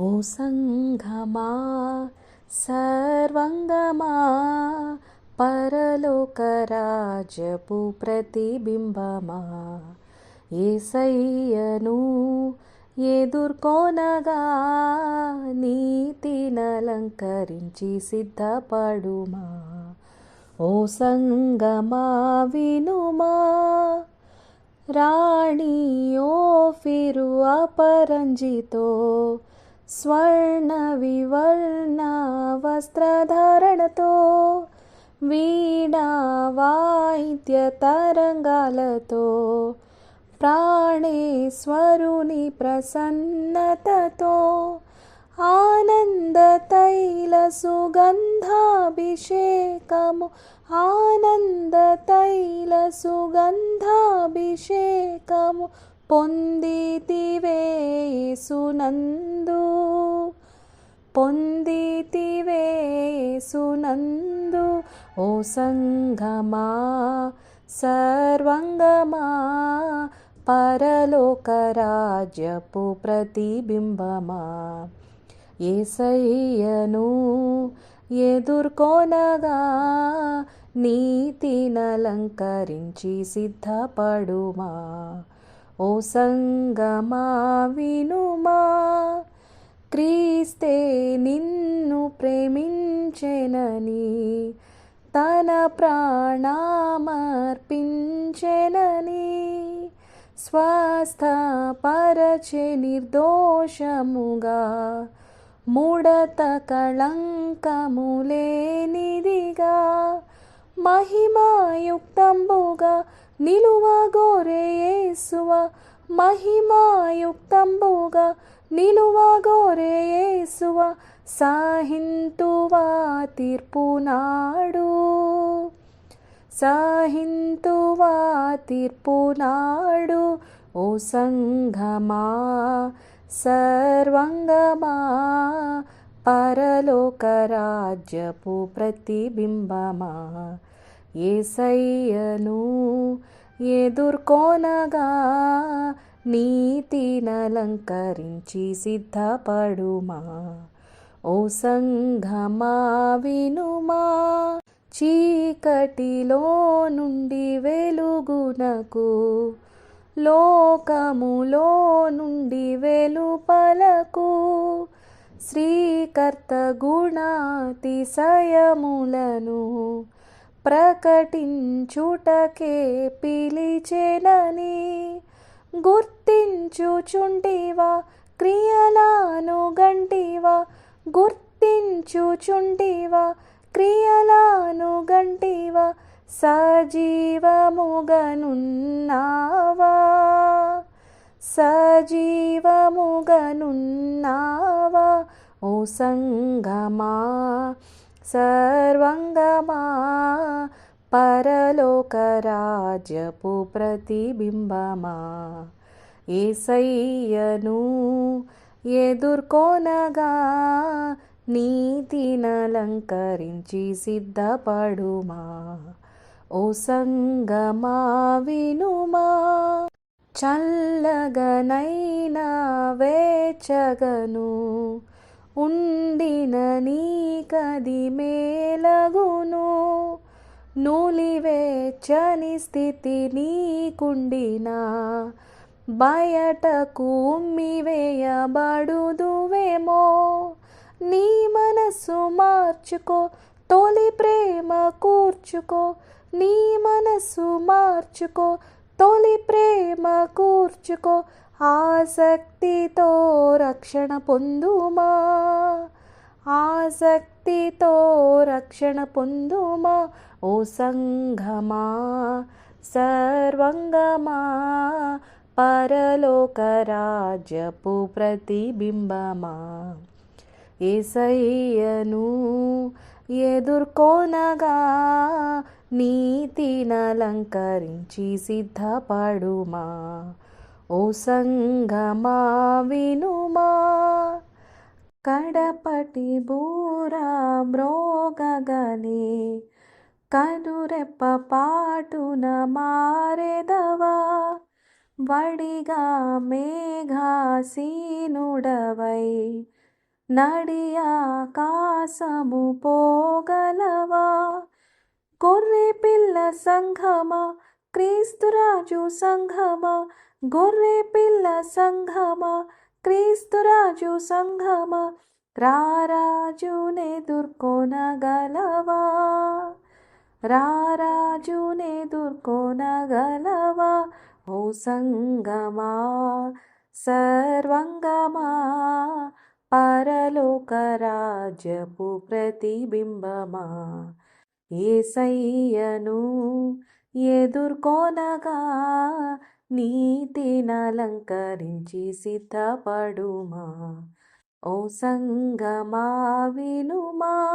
ఓ సంఘమా సర్వంగమా పరలోకరాజపు ప్రతిబింబమా. ఏసయ్యను ఎదుర్కొనగా నీతినలంకరించి సిద్ధపడుమా. ఓ సంగమా వినుమా రాణి ఓ ఫిరు అపరంజితో స్వర్ణ వివర్ణ వస్త్రధారణతో వీణా వాయిద్య తరంగాలతో ప్రాణేశ్వరుని ప్రసన్నతతో ఆనంద తైల సుగంధాభిషేకము ఆనంద తైల సుగంధాభిషేకము పొందితివేసునందు సునందు సునందు ఓ సంగమా సర్వంగమా పరలోకరాజ్యపు ప్రతిబింబమా. ఏసయ్యను ఎదుర్కొనగా నీతినలంకరించి సిద్ధపడుమా. ఓ సంగమా వినుమా. క్రీస్తే నిన్ను ప్రేమించెనని తన ప్రాణామర్పించెనని. స్వస్థపరచే నిర్దోషముగా ముడత కళంకములేనిదిగా మహిమాయుక్తంబుగా నిలువ యేసువ మహిమాయుక్తంబుగా. నిలువగోరే యేసువ సాహింతువా తీర్పునాడు సాహింతువా తీర్పునాడు ఓ సంఘమా సర్వంగమా. పరలోకరాజ్యపు ప్రతిబింబమా. ఏసయ్యను ఎదుర్కొనగా నీతినలంకరించి సిద్ధపడుమా? ఓ సంఘమా వినుమా? చీకటిలో నుండి వెలుగునకు లోకములో నుండి వెలుపలకు శ్రీకర్త గుణాతిశయములను ప్రకటించుటకే పిలిచెనని గుర్తించుచుంటివా క్రియలాను గంటివా గుర్తించుచుంటివా క్రియలాను గంటివా సజీవముగనున్నావా సజీవముగనున్నావా ఓ సంగమా సర్వంగమా పరలోకరాజ్యపు ప్రతిబింబమా? ఏసయ్యను ఎదుర్కొనగా నీతినలంకరించి సిద్ధపడుమా? ఓ సంగమా వినుమా? చల్లగనైనా వేచగను ఉండిన నీకది మేలగును. నూలివేచ్చని స్థితి నీకుండినా బయటకు ఉమ్మివేయబడుదువేమో. నీ మనసు మార్చుకో తొలి ప్రేమ కూర్చుకో. నీ మనసు మార్చుకో తొలి ప్రేమ కూర్చుకో ఆసక్తితో రక్షణ పొందుమా? ఆసక్తితో రక్షణ పొందుమా? ఓ సంఘమా సర్వంగమా? పరలోకరాజ్యపు ప్రతిబింబమా? ఏసయ్యను ఎదుర్కొనగా నీతినలంకరించి సిద్ధపడుమా? ఓ సంగమా వినుమా? కడపటి బూరా మ్రోగగనే కనురెప్ప పాటున మారెదవా? వడిగా మేఘాసీనుడవై నడి ఆకాశము పోగలవా? గొర్రె పిల్ల సంఘమా క్రీస్తురాజు సంఘమా గొర్రె పిల్ల సంఘమా క్రీస్తురాజు సంఘమా రారాజునెదుర్కొనగలవా రారాజునెదుర్కొనగలవా ఓ సంగమా సర్వంగమా పరలోకరాజ్యపు ప్రతిబింబమా? ఏసయ్యను ఎదుర్కొనగా నీతినలంకరించి సిద్ధపడుమా? ఓ సంగమా వినుమా?